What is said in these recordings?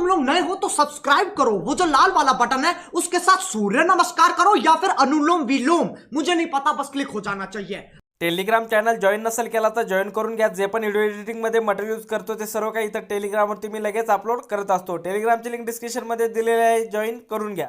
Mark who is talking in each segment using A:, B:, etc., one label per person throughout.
A: तुम लोग नए हो तो सब्सक्राइब करो। वो जो लाल वाला बटन है उसके साथ सूर्य नमस्कार करो या फिर अनुलोम विलोम। मुझे नहीं पता बस क्लिक हो जाना चाहिए।
B: टेलिग्राम चॅनल जॉईन नसेल केला तर जॉईन करून घ्या. जे पण व्हिडिओ एडिटिंगमध्ये मटेरियल यूज करतो ते सर्व काही इथं टेलिग्रामवरती मी लगेच अपलोड करत असतो. टेलिग्रामची लिंक डिस्क्रिप्शनमध्ये दिलेली आहे. जॉईन करून घ्या.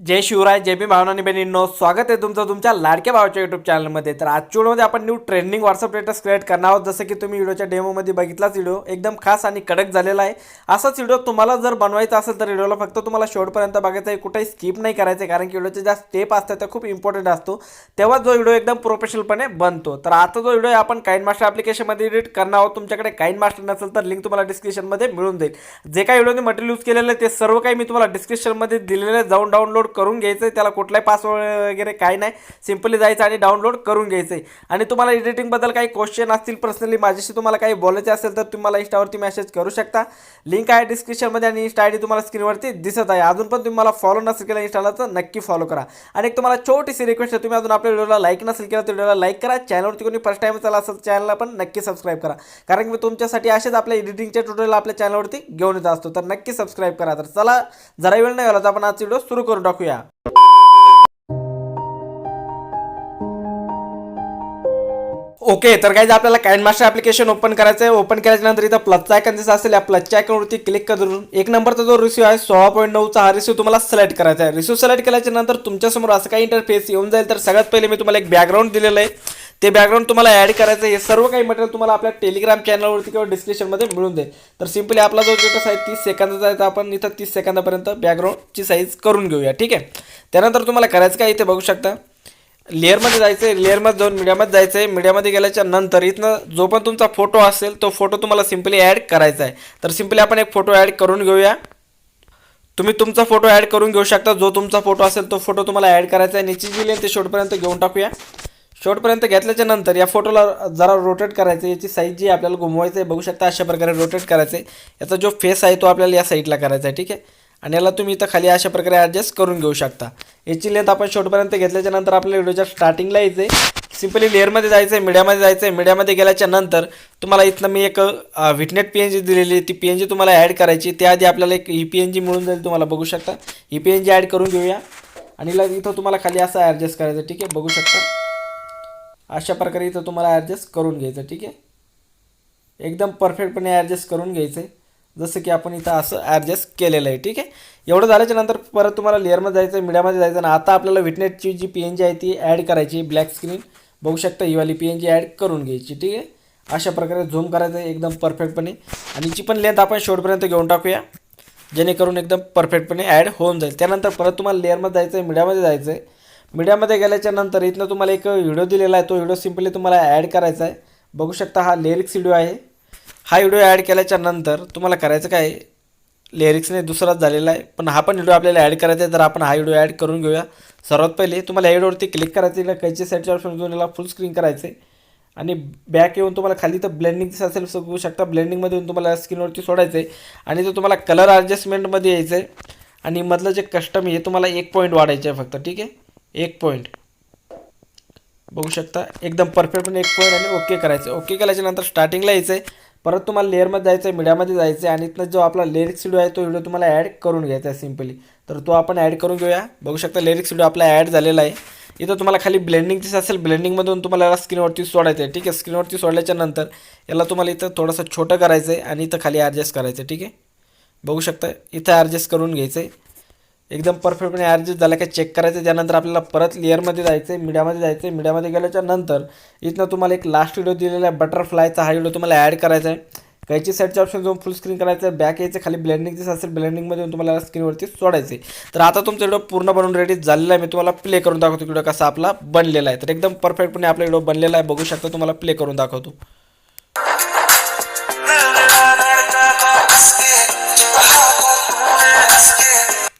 B: जय शिवराय जय मी भावनानी बहिणींनो स्वागत आहे तुमचं तुमच्या लाडक्या भावाच्या युट्यूब चॅनलमध्ये तर आजच्या आपण new trending WhatsApp status create करणार आहोत. जसं की तुम्ही व्हिडिओच्या डेमोमध्ये बघितलाच व्हिडिओ एकदम खास आणि कडक झालेला आहे. असाच व्हिडिओ तुम्हाला जर बनवायचा असेल तर व्हिडिओला फक्त तुम्हाला शेवटपर्यंत बघायचं आहे. कुठेही स्किप नाही करायचं आहे कारण की व्हिडिओचे ज्या स्टेप असतात त्या खूप इम्पॉर्टंट असतो. तेव्हा जो व्हिडिओ एकदम प्रोफेशनलपणे बनतो. तर आता जो व्हिडिओ आहे आपण काइन मास्टर ॲप्लिकेशनमध्ये एडिट करणार आहोत तुमच्याकडे काइन मास्टर नसेल तर लिंक तुम्हाला डिस्क्रिप्शनमध्ये मिळून जाईल. जे काही व्हिडिओने मटेरियल यूज केलेलं आहे ते सर्व काही मी तुम्हाला डिस्क्रिप्शनमध्ये दिलेलं आहे. जाऊन डाउनलोड करून घ्यायचं आहे त्याला कुठलाही पासवर्ड वगैरे काही नाही. सिम्पली जायचं आणि डाउनलोड करून घ्यायचं आहे आणि तुम्हाला एडिटिंगबद्दल काही क्वेश्चन असतील पर्सनली माझ्याशी तुम्हाला काही बोलायचे असेल तर तुम्हाला इंस्टावरती मेसेज करू शकता. लिंक आहे डिस्क्रिप्शनमध्ये आणि इंस्टा आय डी तुम्हाला स्क्रीनवरती दिसत आहे. अजून पण तुम्ही मला फॉलो नसेल केलं इंस्टाला तर नक्की फॉलो करा. आणि एक तुम्हाला छोटीशी रिक्वेस्ट आहे तुम्ही अजून आपल्या व्हिडिओला लाईक नसेल केलं तर व्हिडिओला लाईक करा. चॅनलवरती कोणी फर्स्ट टाईम चला असेल चॅनलला पण नक्की सबस्क्राईब करा. कारण मी तुमच्यासाठी असेच आपल्या एडिटिंगचे ट्युटोरियल आपल्या चॅनलवरती घेऊन येत असतो. तर नक्की सबस्क्राईब करा. तर चला जरा वेळ नाही झाला तर आपण आज व्हिडिओ सुरू करून टाकूया ओके तर काय आपल्याला काइन मास्टर ऍप्लिकेशन ओपन करायचं आहे ओपन केल्याच्यानंतर इथं प्लसचा आयकन जसं असेल. या प्लसच्या आयकनवरती क्लिक करून एक नंबरचा जो रिसिव्ह आहे सोळा पॉईंट नऊचा हा रिसिव्ह तुम्हाला सिलेक्ट करायचा आहे. रिसिव्ह सिलेक्ट केल्याच्यानंतर तुमच्यासमोर असं काही इंटरफेस येऊन जाईल. तर सगळ्यात पहिले मी तुम्हाला एक बॅकग्राऊंड दिलेलं आहे. ते बॅकग्राऊंड तुम्हाला ॲड करायचं हे सर्व काही मटेरियल तुम्हाला आपल्या टेलिग्राम चॅनलवरती किंवा डिस्क्रिप्शनमध्ये मिळून जाईल तर सिम्पली आपला जो स्टेटस आहे तीस सेकंदाचा आहे तर आपण इथं तीस सेकंदापर्यंत बॅकग्राऊंडची साईज करून घेऊया. ठीक आहे? त्यानंतर तुम्हाला करायचं काय? इथे बघू शकता. लेअरमध्ये जायचं आहे लेअरमध्ये जाऊन मीडियामध्ये जायचं आहे मीडियामध्ये गेल्याच्यानंतर इथनं जो पण तुमचा फोटो असेल तो फोटो तुम्हाला सिम्पली ॲड करायचा आहे. तर सिम्पली आपण एक फोटो ॲड करून घेऊया. तुम्ही तुमचा फोटो ॲड करून घेऊ शकता. जो तुमचा फोटो असेल तो फोटो तुम्हाला ॲड करायचा आहे. निची जी लेन ते शेवटपर्यंत घेऊन टाकूया. शेवटपर्यंत घेतल्याच्या नंतर या फोटोला जरा रोटेट करायचं याची साईज जी आपल्याला घुमवायचं आहे बघू शकता अशा प्रकारे रोटेट करायचं आहे. याचा जो फेस आहे तो आपल्याला या साईडला करायचा आहे ठीक आहे? आणि याला तुम्ही इथं खाली अशा प्रकारे ॲडजस्ट करून घेऊ शकता. याची लेंथ आपण शेवटपर्यंत घेतल्याच्या नंतर आपल्या व्हिडिओच्या स्टार्टिंगला यायचं आहे सिम्पली लेअरमध्ये जायचं आहे मीडियामध्ये जायचं आहे मीडियामध्ये गेल्याच्यानंतर तुम्हाला इथनं मी एक विटनेट पी एन जी दिलेली ती पी एन जी तुम्हाला ॲड करायची त्याआधी आपल्याला एक ही पी एन जी मिळून जाईल तुम्हाला बघू शकता. ही पी एन जी ॲड करून घेऊया. आणि इथं तुम्हाला खाली असं ॲडजस्ट करायचं ठीक आहे? बघू शकता. अशा प्रकारे इथं तुम्हाला ॲडजस्ट करून घ्यायचं ठीक आहे? एकदम परफेक्टपणे ॲडजस्ट करून घ्यायचं आहे. जसं की आपण इथं असं ॲडजस्ट केलेलं आहे ठीक आहे? एवढं झाल्याच्यानंतर परत तुम्हाला लेअरमध्ये जायचं आहे मीडियामध्ये जायचं आणि आता आपल्याला विटनेटची जी पी एन जी आहे ती ॲड करायची ब्लॅक स्क्रीन बघू शकता ही वाली पी एन जी ॲड करून घ्यायची ठीक आहे? अशा प्रकारे झूम करायचं आहे एकदम परफेक्टपणे आणि जी पण लेंथ आपण शेवटपर्यंत घेऊन टाकूया जेणेकरून एकदम परफेक्टपणे ॲड होऊन जाईल. त्यानंतर परत तुम्हाला लेअरमध्ये जायचं आहे मीडियामध्ये जायचं आहे मीडियामध्ये गेल्याच्यानंतर इथनं तुम्हाला एक व्हिडिओ दिलेला आहे तो व्हिडिओ सिम्पली तुम्हाला ॲड करायचा आहे. बघू शकता हा लिरिक्स व्हिडिओ आहे. हा व्हिडिओ ॲड केल्याच्यानंतर तुम्हाला करायचं काय लिरिक्सने दुसराच झालेला आहे पण हा पण व्हिडिओ आपल्याला ॲड करायचा आहे तर आपण हा व्हिडिओ ॲड करून घेऊया. सर्वात पहिले तुम्हाला या व्हिडिओवरती क्लिक करायचं आहे कैचे सेटच्या ऑप्शन घेऊन याला फुल स्क्रीन करायचं आहे. आणि बॅक येऊन तुम्हाला खाली तर ब्लेंडिंग दिसत असेल बघू शकता ब्लेंडिंगमध्ये येऊन तुम्हाला स्क्रीनवरती सोडायचं आहे. आणि तो तुम्हाला कलर ॲडजस्टमेंटमध्ये यायचं आहे. आणि मधलं जे कस्टम हे तुम्हाला एक पॉईंट वाढायचं आहे फक्त ठीक आहे? एक पॉईंट बघू शकता एकदम परफेक्टपणे एक पॉईंट आणि ओके करायचं. ओके केल्याच्यानंतर स्टार्टिंगला यायचं आहे परत तुम्हाला लेअरमध्ये जायचं आहे मीडियामध्ये जायचं आहे आणि इथनं जो आपला लिरिक्स व्हिडिओ आहे तो व्हिडिओ तुम्हाला ॲड करून घ्यायचा आहे सिम्पली तर तो आपण ॲड करून घेऊया. बघू शकता लिरिक्स व्हिडिओ आपला ॲड झालेला आहे. इथं तुम्हाला खाली ब्लेंडिंग दिसत असेल. ब्लेंडिंगमधून तुम्हाला याला स्क्रीनवरती सोडायचं आहे ठीक आहे स्क्रीनवरती सोडल्याच्या नंतर याला तुम्हाला इथं थोडंसं छोटं करायचं आहे आणि इथं खाली ॲडजस्ट करायचं आहे ठीक आहे? बघू शकता इथं ॲडजस्ट करून घ्यायचं आहे एकदम परफेक्टपणे ॲडजस्ट झाला का चेक करायचं. त्यानंतर आपल्याला परत लेअरमध्ये जायचं आहे मीडियामध्ये जायचं आहे मीडियामध्ये गेल्याच्यानंतर इथनं तुम्हाला एक लास्ट व्हिडिओ दिलेला आहे बटरफ्लायचा हा व्हिडिओ तुम्हाला ॲड करायचा आहे. कायची साईडचे ऑप्शन जाऊन फुल स्क्रीन करायचं आहे. बॅक यायचं खाली ब्लेंडिंग दिसत असेल ब्लेंडिंगमध्ये येऊन तुम्हाला स्क्रीनवरती सोडायचं आहे तर आता तुमचा व्हिडिओ पूर्ण बनवून रेडी झालेला आहे. मी तुम्हाला प्ले करून दाखवतो व्हिडिओ कसा आपला बनलेला आहे. तर एकदम परफेक्टपणे आपला व्हिडिओ बनलेला आहे. बघू शकता तुम्हाला प्ले करून दाखवतो.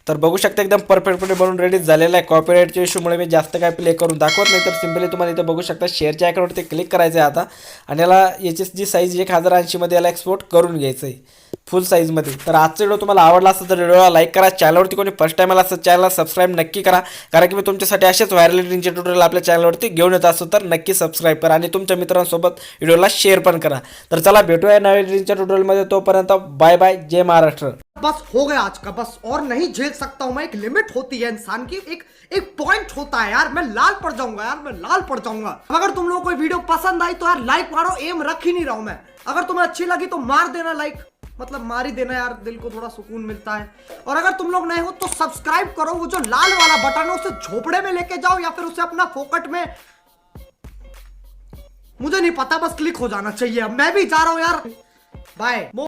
B: तर बघू शकता एकदम परफेक्टपणे बनून रेडी झालेला आहे. कॉपीराईटच्या इश्यूमुळे मी जास्त काय प्ले करून दाखवत नाही. तर सिम्पली तुम्हाला इथे बघू शकता शेअरच्या अकाउंटवरती क्लिक करायचं आहे आता. आणि याला याची जी साईज एक हजार ऐंशीमध्ये याला एक्सपोर्ट करून घ्यायचं आहे फुल साईजमध्ये तर आजचा व्हिडिओ तुम्हाला आवडला असेल तर व्हिडिओला लाईक करा. चॅनलवरती कोणी फर्स्ट टाईम आला असेल चॅनलला सबस्क्राईब नक्की करा. कारण की मी तुमच्यासाठी असेच व्हायरल रिडिंगचे ट्युटोरियल आपल्या चॅनलवरती घेऊन येत असतो तर नक्की सबस्क्राईब करा आणि तुमच्या मित्रांसोबत व्हिडिओला शेअर पण करा. तर चला भेटूया नव्या रिडिंगच्या ट्युटोरियलमध्ये तोपर्यंत बाय बाय जय महाराष्ट्र.
A: बस हो गया आज का? बस और नहीं झेल सकता हूं मैं. एक लिमिट होती है इंसान की. एक एक पॉइंट होता है यार. मैं लाल पड़ जाऊंगा यार. मैं लाल पड़ जाऊंगा. अगर तुम लोगों को वीडियो पसंद आई तो यार लाइक मारो. एम रख ही नहीं रहा हूं मैं. अगर तुम्हें अच्छी लगी तो मार देना लाइक मतलब मार ही देना यार, दिल को थोड़ा सुकून मिलता है। और अगर तुम लोग नए हो तो सब्सक्राइब करो, वो जो लाल वाला बटन है उसे झोपड़े में लेके जाओ या फिर उसे अपना फोकट में। मुझे नहीं पता, बस क्लिक हो जाना चाहिए। मैं भी जा रहा हूँ यार। बाय